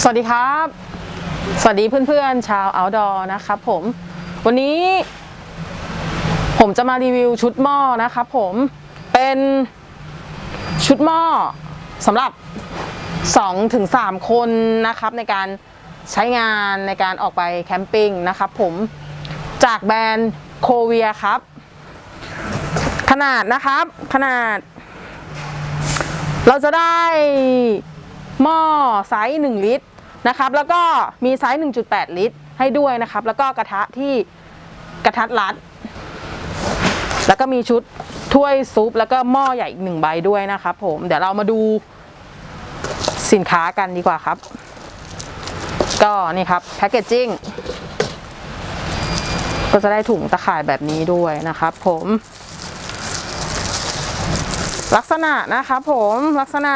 สวัสดีครับ สวัสดีเพื่อนๆ ชาว outdoor นะครับผม วันนี้ ผมจะมารีวิวชุดหม้อนะครับผม เป็นชุดหม้อสำหรับ 2-3ถึง3คนนะครับ ในการใช้งานในการออกไปแคมปิ้งนะครับผม จากแบรนด์โคเวียครับ ขนาดนะครับ ขนาด เราจะได้ หม้อไซส์1ลิตรนะครับ แล้วก็มีไซส์1.8 ลิตร ให้ด้วยนะครับ แล้วก็กระทะที่กระทัดรัด แล้วก็มีชุดถ้วยซุปแล้วก็หม้อใหญ่อีกหนึ่งใบด้วยนะครับผมเดี๋ยวเรามาดูสินค้ากันดีกว่าครับ ก็นี่ครับแพคเกจจิ้งก็จะได้ถุงตะข่ายแบบนี้ด้วยนะครับผมลักษณะนะครับผมลักษณะ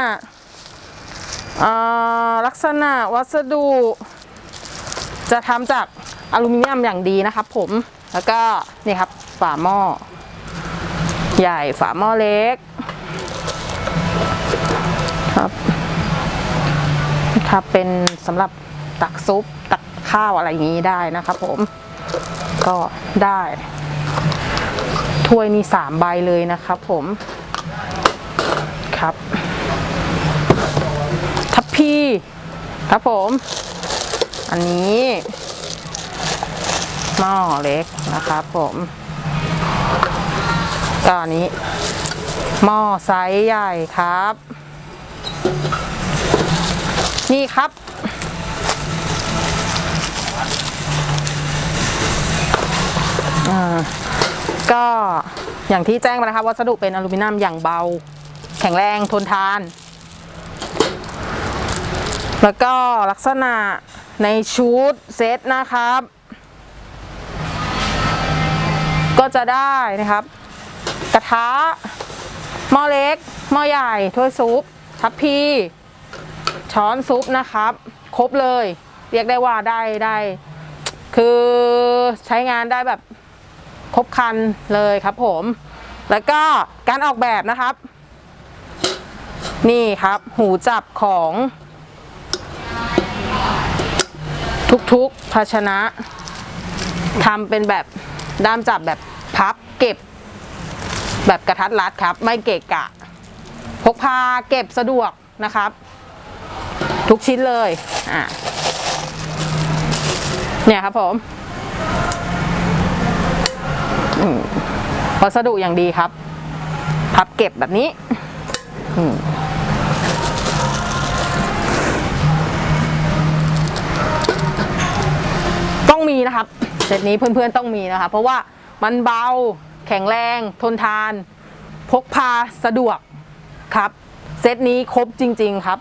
ลักษณะวัสดุ จะทำจากอลูมิเนียมอย่างดีนะครับผมแล้วก็นี่ครับฝาหม้อ ใหญ่ฝาหม้อเล็กครับครับเป็นสำหรับตักซุปตักข้าวอะไรอย่างนี้ได้นะครับผมก็ได้ถ้วยมีสามใบเลยนะครับผมครับ พีครับผม อันนี้หม้อเล็กนะครับผมก็อันนี้หม้อไซส์ใหญ่ครับ นี่ครับอ่าก็อย่างที่แจ้งไปนะครับวัสดุเป็นอลูมิเนียมอย่างเบา แข็งแรงทนทาน แล้วก็ลักษณะในชุดเซตนะครับ ก็จะได้นะครับ กระทะหม้อเล็กหม้อใหญ่ถ้วยซุป ทัพพี ช้อนซุปนะครับ ครบเลย เรียกได้ว่าได้ได้ คือใช้งานได้แบบครบครันเลยครับผม แล้วก็การออกแบบนะครับ นี่ครับ หูจับของ ทุกๆภาชนะทำเป็นแบบด้ามจับแบบพับเก็บ แบบกระทัดรัดครับ ไม่เกะกะ พกพาเก็บสะดวกนะครับ ทุกชิ้นเลยอะเนี่ยครับผมอืมวัสดุอย่างดีครับ พับเก็บแบบนี้อืม นะครับเซตนี้เพื่อนๆต้องมีนะคะเพราะว่ามันเบาแข็งแรงทนทาน พกพาสะดวกครับ เซตนี้ครบจริง ๆ ครับ